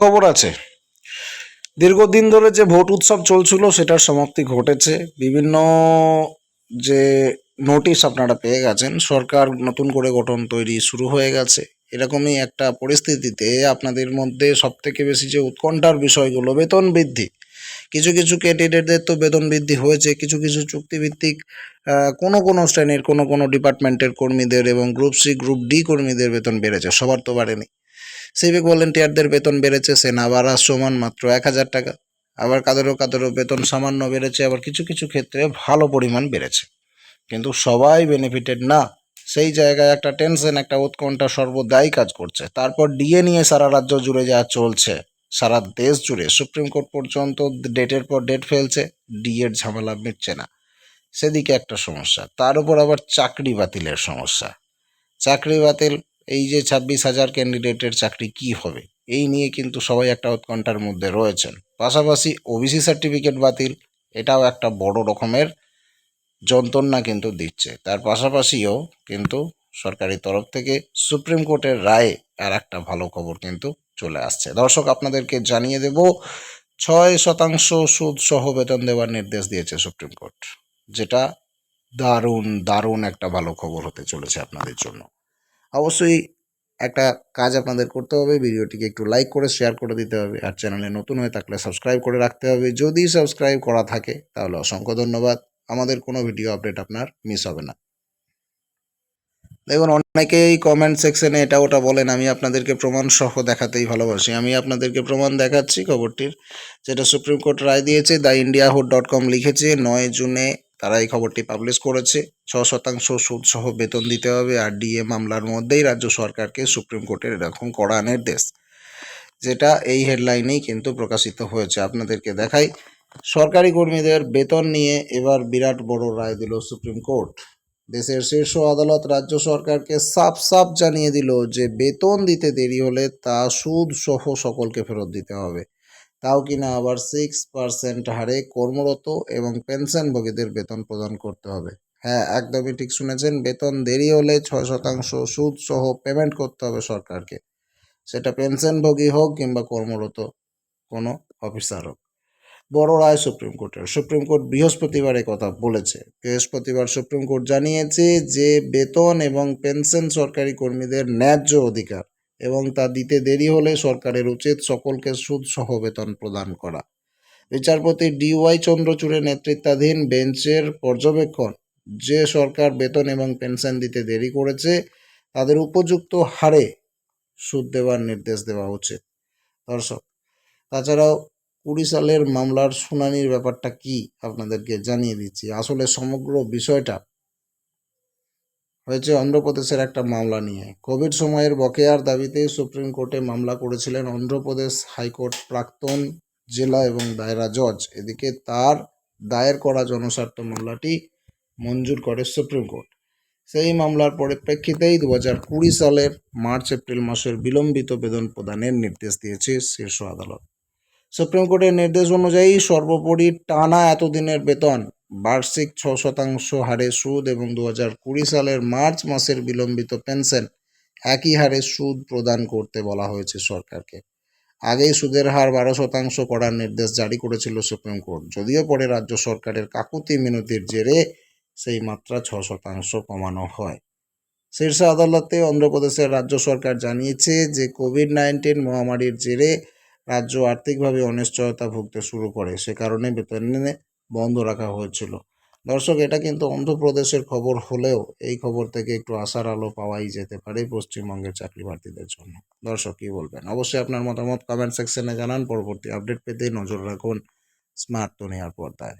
খবর আছে। দীর্ঘদিন ধরে যে ভোট উৎসব চলছিল, সেটার সমাপ্তি ঘটেছে। বিভিন্ন যে নোটিশ আপনারা পেয়ে গেছেন, সরকার নতুন করে গঠন তৈরি শুরু হয়ে গেছে। এরকমই একটা পরিস্থিতিতে আপনাদের মধ্যে সব থেকে বেশি যে উৎকণ্ঠার বিষয়গুলো, বেতন বৃদ্ধি। কিছু কিছু ক্যান্ডিডেটদের তো বেতন বৃদ্ধি হয়েছে, কিছু কিছু চুক্তিভিত্তিক কোনো কোনো শ্রেণির, কোনো কোনো ডিপার্টমেন্টের কর্মীদের এবং গ্রুপ সি গ্রুপ ডি কর্মীদের বেতন বেড়েছে, সবার তো বাড়েনি। সিভিক ভলেন্টিয়ারদের বেতন বেড়েছে সেনা বাড়া সমান মাত্র এক হাজার টাকা। আবার কাদেরও কাদেরও বেতন সামান্য বেড়েছে, আবার কিছু কিছু ক্ষেত্রে ভালো পরিমাণ বেড়েছে। কিন্তু সবাই বেনিফিটেড না। সেই জায়গায় একটা টেনশন একটা উৎকণ্ঠা সর্বদাই কাজ করছে। তারপর ডিএ নিয়ে সারা রাজ্য জুড়ে যা চলছে, সারা দেশ জুড়ে সুপ্রিম কোর্ট পর্যন্ত ডেটের পর ডেট ফেলছে ডিএর ঝামেলা মিটছে না। সেদিকে একটা সমস্যা। তার উপর আবার চাকরি বাতিলের সমস্যা। চাকরি বাতিল এই যে ছাব্বিশ হাজার ক্যান্ডিডেটের চাকরি কি হবে? এই নিয়ে কিন্তু সবাই একটা উৎকণ্ঠার মধ্যে রয়েছেন। পাশাপাশি ওবিসি সার্টিফিকেট বাতিল, এটাও একটা বড় রকমের যন্ত্রণা কিন্তু দিচ্ছে। তার পাশাপাশিও কিন্তু সরকারি তরফ থেকে সুপ্রিম কোর্টের রায়ে আর একটা ভালো খবর কিন্তু চলে আসছে। দর্শক, আপনাদেরকে জানিয়ে দেব, ছয় শতাংশ সুদ সহ বেতন দেওয়ার নির্দেশ দিয়েছে সুপ্রিম কোর্ট, যেটা দারুণ দারুণ একটা ভালো খবর হতে চলেছে আপনাদের জন্য। অবশ্যই একটা কাজ আপনাদের করতে হবে, ভিডিওটিকে একটু লাইক করে শেয়ার করে দিতে হবে, আর চ্যানেলে নতুন হয়ে থাকলে সাবস্ক্রাইব করে রাখতে হবে। যদি সাবস্ক্রাইব করা থাকে, তাহলে অসংখ্য ধন্যবাদ। আমাদের কোনো ভিডিও আপডেট আপনার মিস হবে না। দেখুন, অনেকেই কমেন্ট সেকশনে এটা ওটা বলেন, আমি আপনাদেরকে প্রমাণ সহ দেখাতেই ভালোবাসি। আমি আপনাদেরকে প্রমাণ দেখাচ্ছি খবরটির, যেটা সুপ্রিম কোর্ট রায় দিয়েছে, the India hood dot com লিখেছে, নয় জুনে তারা এই খবরটি পাবলিশ করেছে। ছ শতাংশ সুদ সহ বেতন দিতে হবে আর ডিএ মামলার মধ্যেই রাজ্য সরকারকে সুপ্রিম কোর্টের এরকম কড়া নির্দেশ, যেটা এই হেডলাইনেই কিন্তু প্রকাশিত হয়েছে। আপনাদেরকে দেখাই, সরকারি কর্মীদের বেতন নিয়ে এবার বিরাট বড় রায় দিল সুপ্রিম কোর্ট। দেশের শীর্ষ আদালত রাজ্য সরকারকে সাফ সাফ জানিয়ে দিল যে বেতন দিতে দেরি হলে তা সুদ সহ সকলকে ফেরত দিতে হবে। তাও কিনা আবার সিক্স পার্সেন্ট হারে কর্মরত এবং পেনশনভোগীদের বেতন প্রদান করতে হবে। হ্যাঁ একদমই ঠিক শুনেছেন, বেতন দেরি হলে ছয় শতাংশ সুদ সহ পেমেন্ট করতে হবে সরকারকে। সেটা পেনশনভোগী হোক কিংবা কর্মরত কোনো অফিসার হোক। বড় রায় সুপ্রিম কোর্টের। সুপ্রিম কোর্ট বৃহস্পতিবার কথা বলেছে। বৃহস্পতিবার সুপ্রিম কোর্ট জানিয়েছে যে, বেতন এবং পেনশন সরকারি কর্মীদের ন্যায্য অধিকার এবং তা দিতে দেরি হলে সরকারের উচিত সকলকে সুদ সহ বেতন প্রদান করা। বিচারপতি ডিওয়াই চন্দ্রচূড়ের নেতৃত্বাধীন বেঞ্চের পর্যবেক্ষণ, যে সরকার বেতন এবং পেনশন দিতে দেরি করেছে, তাদের উপযুক্ত হারে সুদ দেওয়ার নির্দেশ দেওয়া উচিত। দর্শক, তাছাড়াও কুড়ি সালের মামলার শুনানির ব্যাপারটা কি আপনাদেরকে জানিয়ে দিচ্ছি। আসলে সমগ্র বিষয়টা হয়েছে অন্ধ্রপ্রদেশের একটা মামলা নিয়ে। কোভিড সময়ের বকেয়ার দাবিতে সুপ্রিম কোর্টে মামলা করেছিলেন অন্ধ্রপ্রদেশ হাইকোর্ট প্রাক্তন জেলা এবং দায়রা জজ। এদিকে তার দায়ের করা জনস্বার্থ মামলাটি মঞ্জুর করে সুপ্রিম কোর্ট। সেই মামলার পরিপ্রেক্ষিতেই দু হাজার কুড়ি সালের মার্চ, এপ্রিল মাসের বিলম্বিত বেতন প্রদানের নির্দেশ দিয়েছে শীর্ষ আদালত। সুপ্রিম কোর্টের নির্দেশ অনুযায়ী সর্বোপরি টানা এতদিনের বেতন বার্ষিক ছ শতাংশ হারে সুদ এবং দু কুড়ি সালের মার্চ মাসের বিলম্বিত পেনশন একই হারে সুদ প্রদান করতে বলা হয়েছে সরকারকে। আগেই সুদের হার বারো শতাংশ করার নির্দেশ জারি করেছিল সুপ্রিম কোর্ট। যদিও পরে রাজ্য সরকারের কাকুতি মিনতির জেরে সেই মাত্রা ছ শতাংশ কমানো হয়। শীর্ষ আদালতে অন্ধ্রপ্রদেশের রাজ্য সরকার জানিয়েছে যে, কোভিড নাইন্টিন মহামারীর জেরে রাজ্য আর্থিকভাবে অনিশ্চয়তা ভুগতে শুরু করে। সে কারণে বেতন বন্ধ রাখা হয়েছিল। দর্শক, এটা কিন্তু অন্ধ্রপ্রদেশের খবর হলেও এই খবর থেকে একটু আশার আলো পাওয়াই যেতে পারে পশ্চিমবঙ্গের চাকরি প্রার্থীদের জন্য। দর্শক, কী বলবেন? অবশ্যই আপনার মতামত কমেন্ট সেকশনে জানান। পরবর্তী আপডেট পেতে নজর রাখুন স্মার্ট দুনিয়ার পর্দায়।